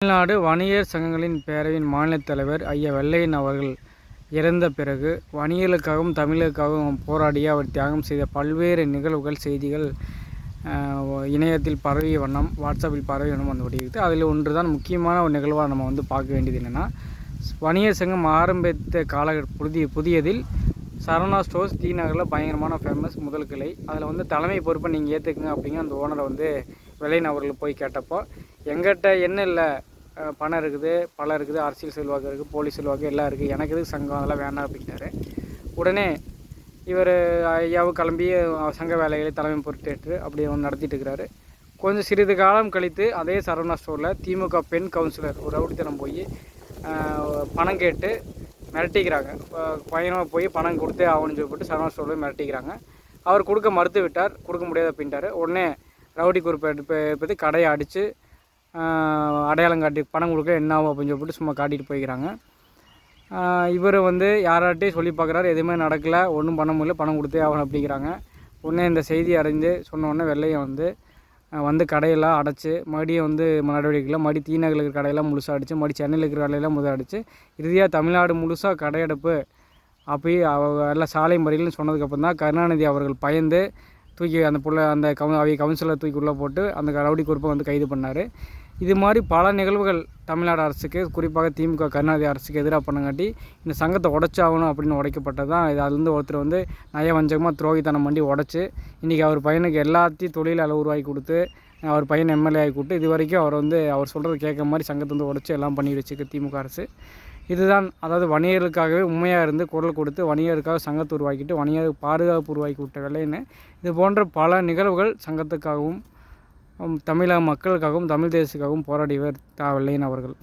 தமிழ்நாடு வணிகர் சங்கங்களின் பேரவையின் மாநில தலைவர் ஐயா வெள்ளையன் அவர்கள் இறந்த பிறகு வணிகர்களுக்காகவும் தமிழர்களுக்காகவும் போராடிய அவர் தியாகம் செய்த பல்வேறு நிகழ்வுகள் செய்திகள் இணையத்தில் பரவிய வண்ணம் வாட்ஸ்அப்பில் பரவிய வண்ணம் வந்து கொண்டிருக்கிறது. அதில் ஒன்று தான் முக்கியமான ஒரு நிகழ்வாக நம்ம வந்து பார்க்க வேண்டியது என்னென்னா வணிகர் சங்கம் ஆரம்பித்த கால புதிய புதியதில் சரவணா ஸ்டோர்ஸ் டி நகரில் பயங்கரமான ஃபேமஸ் முதல் கிளை. அதில் வந்து தலைமை பொறுப்பை நீங்கள் ஏற்றுக்குங்க அப்படிங்க அந்த ஓனரை வந்து வெள்ளையன் அவர்கள் போய் கேட்டப்போ எங்கிட்ட என்ன இல்லை. பணம் இருக்குது பழம் இருக்குது அரசியல் செல்வாக்கு இருக்குது போலீஸ் செல்வாக்கு எல்லாம் இருக்குது. எனக்கு எதுக்கு சங்கம்? அதெல்லாம் வேணாம் அப்படின்னாரு. உடனே இவர் ஐயாவும் கிளம்பி சங்க வேலைகளை தலைமை பொறுத்தேற்று அப்படியே வந்து நடத்திட்டு இருக்கிறாரு. கொஞ்சம் சிறிது காலம் கழித்து அதே சரவணா ஸ்டோரில் திமுக பெண் கவுன்சிலர் ஒரு ரவுடித்தனம் போய் பணம் கேட்டு மிரட்டிக்கிறாங்க. பையனாக போய் பணம் கொடுத்தே ஆகணும்னு சொல்லிட்டு சரவணா ஸ்டோரில் மிரட்டிக்கிறாங்க. அவர் கொடுக்க மறுத்து விட்டார் கொடுக்க முடியாது அப்படின்ட்டார். உடனே ரவுடி குறிப்பை எடுப்பது கடையை அடித்து அடையாளம் காட்டி பணம் கொடுக்க என்ன ஆகும் அப்படின்னு சொல்லிட்டு சும்மா காட்டிட்டு போய்க்கிறாங்க. இவர் வந்து யாராட்டையும் சொல்லி பார்க்குறாரு எதுவுமே நடக்கலை ஒன்றும் பண்ண முடியல பணம் கொடுத்தே ஆகணும் அப்படிங்கிறாங்க. உடனே இந்த செய்தி அடைந்து சொன்னோடனே வெள்ளையை வந்து வந்து கடையெல்லாம் அடைச்சி மறுபடியும் வந்து நடவடிக்கையில் மறுபடி தீநகரில் இருக்கிற கடையெல்லாம் முழுசாக அடித்து மறுபடி சென்னையில் இருக்கிற கடையெல்லாம் முதல் அடித்து இறுதியாக தமிழ்நாடு முழுசாக கடையெடுப்பு அப்போயே எல்லாம் சாலை முறையில்னு சொன்னதுக்கப்புறம் தான் கருணாநிதி அவர்கள் பயந்து தூக்கி அந்த புள்ள அந்த கவு அவை கவுன்சிலர் தூக்கி உள்ளே போட்டு அந்த ரவுடி குரூப்பை வந்து கைது பண்ணார். இது மாதிரி பல நிகழ்வுகள் தமிழ்நாடு அரசுக்கு குறிப்பாக திமுக கருணாநிதி அரசுக்கு எதிராக பண்ணங்காட்டி இந்த சங்கத்தை உடச்சாகணும் அப்படின்னு உடைக்கப்பட்டது தான். இது அதுலேருந்து ஒருத்தர் வந்து நயவஞ்சகமாக துரோகித்தனம் பண்ணி உடச்சி இன்றைக்கி அவர் பையனுக்கு எல்லாத்தையும் தொழில் அளவு உருவாக்கி கொடுத்து அவர் பையன் எம்எல்ஏ ஆகி கூப்பிட்டு இது வரைக்கும் அவர் வந்து அவர் சொல்கிறது கேட்க மாதிரி சங்கத்தை வந்து உடச்சி எல்லாம் பண்ணி வச்சுருக்கு திமுக அரசு. இதுதான் அதாவது வணிகர்களுக்காகவே உண்மையாக இருந்து குரல் கொடுத்து வணிகருக்காக சங்கத்தை உருவாக்கிட்டு வணிகர் பாதுகாப்பு உருவாக்கி விட்ட வேலைன்னு. இது போன்ற பல நிகழ்வுகள் சங்கத்துக்காகவும் தமிழக மக்களுக்காகவும் தமிழ் தேசத்துக்காகவும் போராடியவர் தா வெள்ளையன் அவர்கள்.